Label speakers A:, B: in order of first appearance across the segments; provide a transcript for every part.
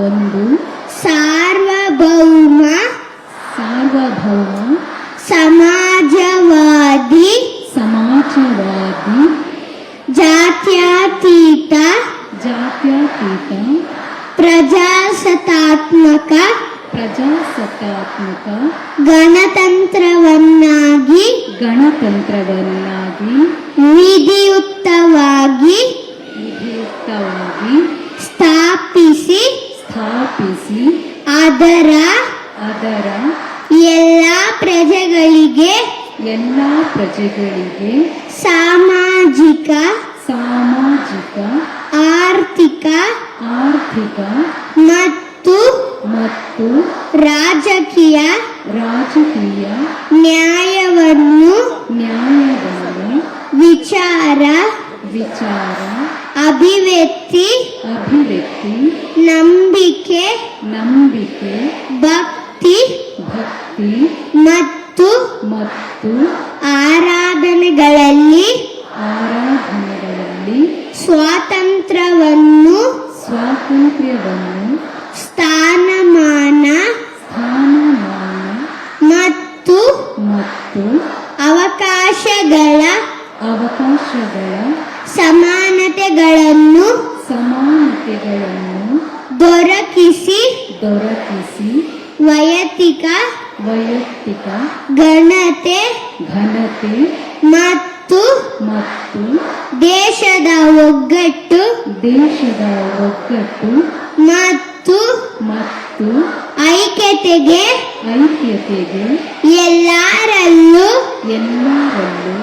A: ಒಂದು ಸಾರ್ವಭೌಮ ಸಾರ್ವಭೌಮ ಸಮಾಜವಾದಿ ಸಮಾಜವಾದಿ ಜಾತ್ಯತೀತ ಜಾತ್ಯತೀತ
B: ಪ್ರಜಾಸತ್ತಾತ್ಮಕ
A: ಪ್ರಜಾಸತ್ತಾತ್ಮಕ
B: ಗಣತಂತ್ರವನ್ನಾಗಿ
A: ಗಣತಂತ್ರವನ್ನಾಗಿ
B: ವಿಧಿಯುಕ್ತವಾಗಿ
A: ವಿಧಿಯುಕ್ತವಾಗಿ
B: ಸ್ಥಾಪಿಸಿ. ಅದರ
A: ಅದರ
B: ಎಲ್ಲ ಪ್ರಜೆಗಳಿಗೆ
A: ಎಲ್ಲ ಪ್ರಜೆಗಳಿಗೆ
B: ಸಾಮಾಜಿಕ
A: ಸಾಮಾಜಿಕ
B: ಆರ್ಥಿಕ
A: ಆರ್ಥಿಕ
B: ಮತ್ತು
A: ಮತ್ತು
B: ರಾಜಕೀಯ
A: ರಾಜಕೀಯ
B: ನ್ಯಾಯವನ್ನು
A: ನ್ಯಾಯವನ್ನು
B: ವಿಚಾರ
A: ವಿಚಾರ
B: ಅಭಿವ್ಯಕ್ತಿ
A: ಅಭಿವ್ಯಕ್ತಿ
B: ಮತ್ತು ಆರಾಧನೆಗಳಲ್ಲಿ
A: ಆರಾಧನೆಗಳಲ್ಲಿ
B: ಸ್ವಾತಂತ್ರ್ಯವನ್ನು
A: ಸ್ವಾತಂತ್ರ್ಯವನ್ನು
B: ಸ್ಥಾನಮಾನ
A: ಸ್ಥಾನಮಾನ
B: ಮತ್ತು
A: ಮತ್ತು
B: ಅವಕಾಶಗಳ
A: ಅವಕಾಶಗಳ
B: ಸಮಾನತೆಗಳನ್ನು
A: ಸಮಾನತೆಗಳನ್ನು
B: ದೊರಕಿಸಿ
A: ದೊರಕಿಸಿ
B: ವೈಯಕ್ತಿಕ
A: ವೈಯಕ್ತಿಕ
B: ಘನತೆ
A: ಘನತೆ
B: ಮತ್ತು
A: ಮತ್ತು
B: ದೇಶದ ಒಗ್ಗಟ್ಟು
A: ದೇಶದ ಒಗ್ಗಟ್ಟು
B: ಮತ್ತು
A: ಮತ್ತು
B: ಐಕ್ಯತೆಗೆ
A: ಐಕ್ಯತೆಗೆ
B: ಎಲ್ಲರಲ್ಲೂ
A: ಎಲ್ಲರಲ್ಲೂ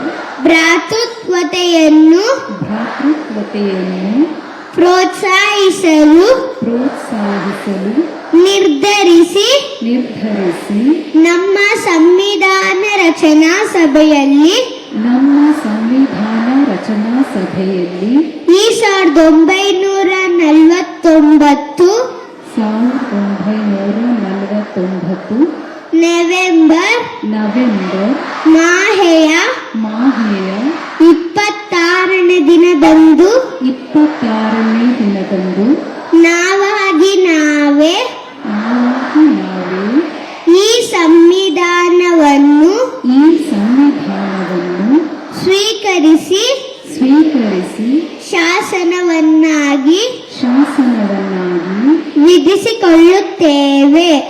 B: ಭ್ರಾತೃತ್ವತೆಯನ್ನು
A: ಭ್ರಾತೃತ್ವತೆಯನ್ನು
B: ಪ್ರೋತ್ಸಾಹಿಸಲು
A: ಪ್ರೋತ್ಸಾಹಿಸಲು
B: ನಿರ್ಧರಿಸಿ
A: ನಿರ್ಧರಿಸಿ
B: ನಮ್ಮ ಸಂವಿಧಾನ ರಚನಾ ಸಭೆಯಲ್ಲಿ
A: ನಮ್ಮ ಸಂವಿಧಾನ ರಚನಾ ಸಭೆಯಲ್ಲಿ
B: ಈ ಸಾವಿರದ ಒಂಬೈನೂರ ನಲವತ್ತೊಂಬತ್ತು
A: ಸಾವಿರದ ಒಂಬೈನೂರ ನಲವತ್ತೊಂಬತ್ತು
B: ನವೆಂಬರ್
A: ನವೆಂಬರ್
B: ಮಾಹೆಯ
A: ಮಾಹೆಯ
B: ಇಪ್ಪತ್ತಾರನೇ ದಿನದಂದು
A: ಇಪ್ಪತ್ತಾರನೇ ದಿನದಂದು ಸ್ವೀಕರಿಸಿ
B: ಶಾಸನವನ್ನಾಗಿ
A: ಶಾಸನವನ್ನಾಗಿ
B: ವಿಧಿಸಿಕೊಳ್ಳುತ್ತೇವೆ.